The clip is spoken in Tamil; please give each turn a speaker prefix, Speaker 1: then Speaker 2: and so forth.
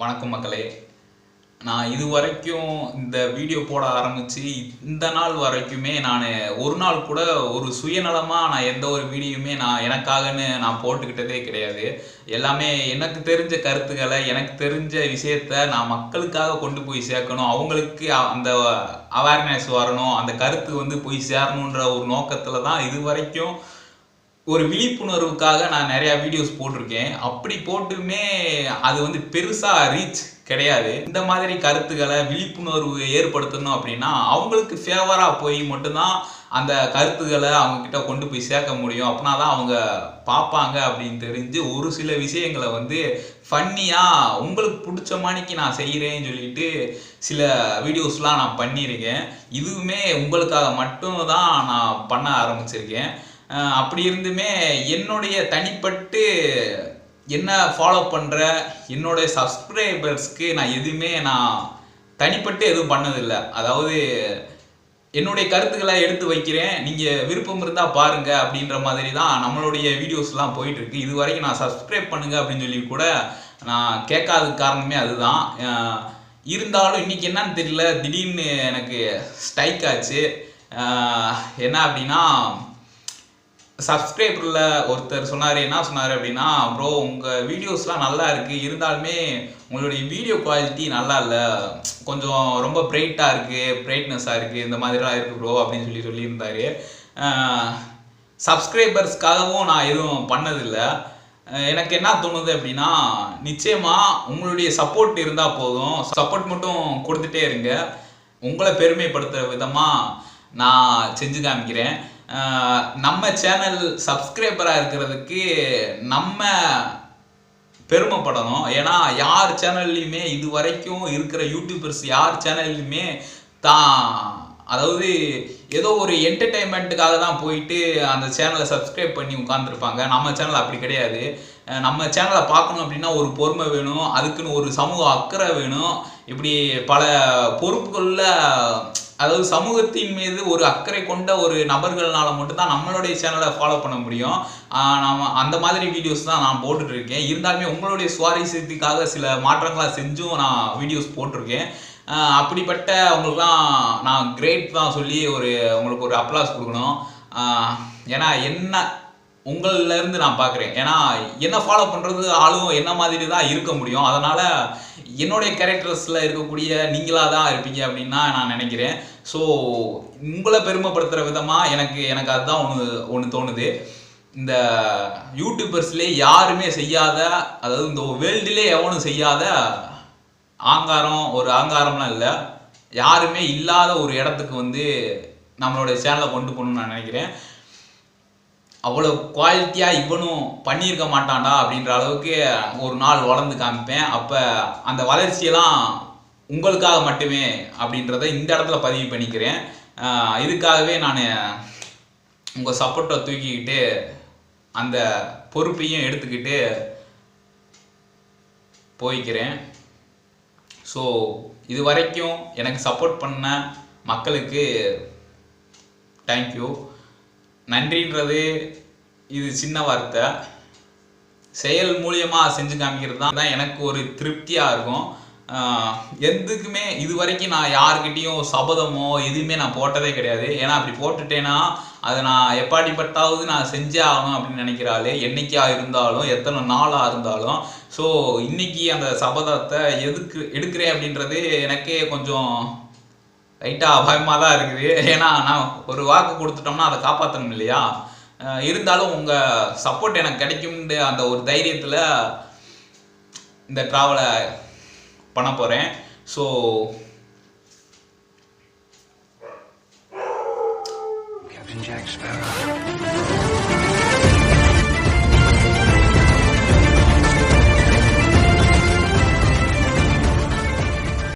Speaker 1: வணக்கம் மக்களே. நான் இது வரைக்கும் இந்த வீடியோ போட ஆரம்பிச்சு இந்த நாள் வரைக்குமே நான் ஒரு நாள் கூட ஒரு சுயநலமாக நான் எந்த ஒரு வீடியோமே நான் எனக்காகன்னு நான் போட்டுக்கிட்டதே கிடையாது. எல்லாமே எனக்கு தெரிஞ்ச கருத்துக்களை எனக்கு தெரிஞ்ச விஷயத்த நான் மக்களுக்காக கொண்டு போய் சேர்க்கணும். அவங்களுக்கு அந்த அவேர்னஸ் வரணும். அந்த கருத்து வந்து போய் சேரணுன்ற ஒரு நோக்கத்தில் தான் இது வரைக்கும் ஒரு விழிப்புணர்வுக்காக நான் நிறைய வீடியோஸ் போட்டிருக்கேன். அப்படி போட்டுமே அது வந்து பெருசா ரீச் கிடையாது. இந்த மாதிரி கருத்துக்களை விழிப்புணர்வு ஏற்படுத்தணும் அப்படின்னா அவங்களுக்கு ஃபேவரா போய் மட்டும்தான் அந்த கருத்துக்களை அவங்க கிட்ட கொண்டு போய் சேர்க்க முடியும். அப்படின்னா தான் அவங்க பார்ப்பாங்க அப்படின்னு தெரிஞ்சு ஒரு சில விஷயங்களை வந்து ஃபன்னியாக உங்களுக்கு பிடிச்ச மாணிக்கு நான் செய்கிறேன்னு சொல்லிட்டு சில வீடியோஸ்லாம் நான் பண்ணியிருக்கேன். இதுவுமே உங்களுக்காக மட்டும் தான் நான் பண்ண ஆரம்பிச்சிருக்கேன். அப்படி இருந்துமே என்னுடைய தனிப்பட்டு என்ன ஃபாலோ பண்ணுற என்னுடைய சப்ஸ்கிரைபர்ஸ்க்கு நான் எதுவுமே நான் தனிப்பட்டு எதுவும் பண்ணதில்லை. அதாவது என்னுடைய கருத்துக்களை எடுத்து வைக்கிறேன். நீங்கள் விருப்பம் இருந்தால் பாருங்க அப்படின்ற மாதிரி தான் நம்மளுடைய வீடியோஸ்லாம் போயிட்டுருக்கு. இது வரைக்கும் நான் சப்ஸ்கிரைப் பண்ணுங்க அப்படின்னு சொல்லி கூட நான் கேட்காத காரணமே அதுதான். இருந்தாலும் இன்றைக்கி என்னன்னு தெரியல. திடீர்னு எனக்கு ஸ்ட்ரைக் ஆச்சு. என்ன அப்படின்னா சப்ஸ்கிரைபரில் ஒருத்தர் சொன்னார் என்ன சொன்னார் அப்படின்னா ப்ரோ உங்கள் வீடியோஸ்லாம் நல்லா இருக்குது இருந்தாலுமே உங்களுடைய வீடியோ குவாலிட்டி நல்லா இல்லை. கொஞ்சம் ரொம்ப பிரைட்டாக இருக்குது பிரைட்னஸாக இருக்குது இந்த மாதிரிலாம் இருக்குது ப்ரோ அப்படின்னு சொல்லி சொல்லியிருந்தார். சப்ஸ்கிரைபர்ஸ்க்காகவும் நான் எதுவும் பண்ணதில்லை. எனக்கு என்ன தோணுது அப்படின்னா நிச்சயமாக உங்களுடைய சப்போர்ட் இருந்தால் போதும். சப்போர்ட் மட்டும் கொடுத்துட்டே இருங்க. உங்களை பெருமைப்படுத்துகிற விதமாக நான் செஞ்சு காமிக்கிறேன். நம்ம சேனல் சப்ஸ்கிரைபராக இருக்கிறதுக்கு நம்ம பெருமைப்படணும். ஏன்னா யார் சேனல்லையுமே இது வரைக்கும் இருக்கிற யூடியூபர்ஸ் யார் சேனல்லையுமே தான் அதாவது ஏதோ ஒரு என்டர்டைன்மெண்ட்டுக்காக தான் போயிட்டு அந்த சேனலை சப்ஸ்கிரைப் பண்ணி உட்காந்துருப்பாங்க நம்ம சேனல் அப்படி கிடையாது. நம்ம சேனலை பார்க்கணும் அப்படின்னா ஒரு பொறுமை வேணும். அதுக்குன்னு ஒரு சமூக அக்கறை வேணும். இப்படி பல பொறுப்புகளில் அதாவது சமூகத்தின் மீது ஒரு அக்கறை கொண்ட ஒரு நபர்களால் மட்டும்தான் நம்மளுடைய சேனலை ஃபாலோ பண்ண முடியும். நாம் அந்த மாதிரி வீடியோஸ் தான் நான் போட்டுட்ருக்கேன். இருந்தாலுமே உங்களுடைய சுவாரஸ்யத்துக்காக சில மாற்றங்களை செஞ்சும் நான் வீடியோஸ் போட்டிருக்கேன். அப்படிப்பட்ட உங்களுக்குலாம் நான் கிரேட் தான் சொல்லி ஒரு உங்களுக்கு ஒரு அப்ளாஸ் கொடுக்கணும். ஏன்னா என்ன உங்களிலேருந்து நான் பார்க்குறேன் ஏன்னா என்ன ஃபாலோ பண்ணுறது ஆளும் என்ன மாதிரி தான் இருக்க முடியும். அதனால் என்னுடைய கேரக்டர்ஸில் இருக்கக்கூடிய நீங்களாக தான் இருப்பீங்க அப்படின்னு தான் நான் நினைக்கிறேன். ஸோ உங்களை பெருமைப்படுத்துகிற விதமாக எனக்கு எனக்கு அதுதான் ஒன்று ஒன்று தோணுது. இந்த யூடியூபர்ஸ்லேயே யாருமே செய்யாத அதாவது இந்த வேர்ல்டுலேயே எவனும் செய்யாத ஆங்காரம் ஒரு ஆங்காரம்லாம் இல்லை. யாருமே இல்லாத ஒரு இடத்துக்கு வந்து நம்மளோட சேனலை கொண்டு போகணும்னு நான் நினைக்கிறேன். அவ்வளோ குவாலிட்டியாக இவனும் பண்ணியிருக்க மாட்டான்டா அப்படின்ற அளவுக்கு ஒரு நாள் வளர்ந்து காமிப்பேன். அப்போ அந்த வளர்ச்சியெல்லாம் உங்களுக்காக மட்டுமே அப்படின்றத இந்த இடத்துல பதிவு பண்ணிக்கிறேன். இதுக்காகவே நான் உங்கள் சப்போர்ட்டை தூக்கிக்கிட்டு அந்த பொறுப்பையும் எடுத்துக்கிட்டு போய்க்கிறேன். ஸோ இது வரைக்கும் எனக்கு சப்போர்ட் பண்ண மக்களுக்கு தேங்க்யூ நன்றின்றது இது சின்ன வார்த்தை. செயல் மூலியமாக செஞ்சு காமிக்கிறது தான் தான் எனக்கு ஒரு திருப்தியாக இருக்கும். எதுக்குமே இது வரைக்கும் நான் யாருக்கிட்டேயும் சபதமோ எதுவுமே நான் போட்டதே கிடையாது. ஏன்னா அப்படி போட்டுட்டேன்னா அதை நான் எப்பாடிப்பட்டாவது நான் செஞ்சே ஆகணும் அப்படின்னு நினைக்கிறாளே என்னைக்கா இருந்தாலும் எத்தனை நாளாக இருந்தாலும். ஸோ இன்னைக்கு அந்த சபதத்தை எதுக்கு எடுக்கிறேன் அப்படின்றது எனக்கே கொஞ்சம் லைட்டாக அபாயமாக தான் இருக்குது. ஏன்னா நான் ஒரு வாக்கு கொடுத்துட்டோம்னா அதை காப்பாற்றணும் இல்லையா? இருந்தாலும் உங்கள் சப்போர்ட் எனக்கு கிடைக்கும்னு அந்த ஒரு தைரியத்தில் இந்த ட்ராவலை பண்ண போகிறேன் ஸோ
Speaker 2: Captain Jack Sparrow.